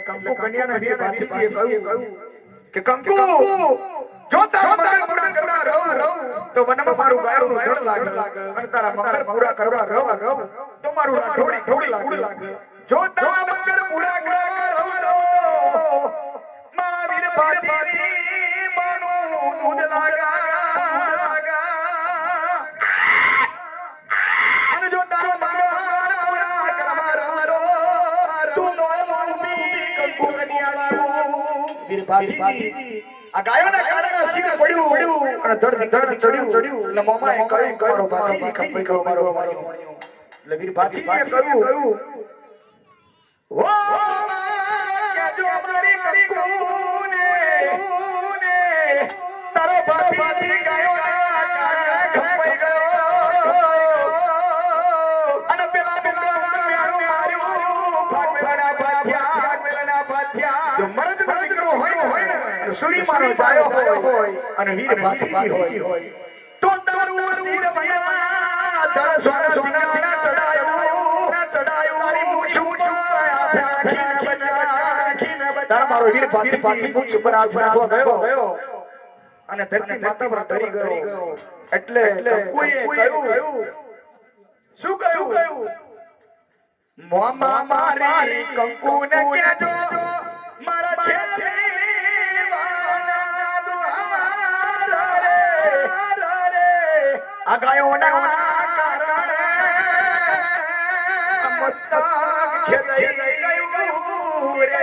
એટલે કંકુ કન્યાના વીર ભાતીજીએ કહ્યું કે કંકુ! જો તારા મંગળ પૂરા કરવા રહું. રહું. તો વનમાં મારું ગાયનું જળ લાગે. અને તારા મંગળ પૂરા કરવા રહું. રહું. તો મારું ઢોળી ઢોળી લાગે. જો તારા મંગળ પૂરા કરવા રહું. રહું. મારા વીર ભાતીજી કન્યાવાળું વીર ભાતીજી આ ગાયોના કારણે સિંહ પડ્યું. પડ્યું અને ચડ્યું ચડ્યું. એટલે મોમાએ કહ્યું, મારો ભાતીજી ખપી ગયો મારો મારો એટલે વીર ભાતીજીએ કહ્યું કહ્યું ઓ સુરી મારો જાયો હોય અને વીર ભાતીજી હોય. તો તારું શિર ભયા ધળ સોના સોના ના ચડાયું ના ચડાયું. મારી મૂછ તાર મારો વીર ભાતીજી મૂછ પર નાખવા ગયો ગયો. અને ધરતી માતા પર ધરી ગયો. એટલે કોઈ કહ્યું શું કહ્યું? મોમા મારી કંકુ ને કેજો. આ ગાયોના કારણે મસ્તક ખેદાઈ ગયું રે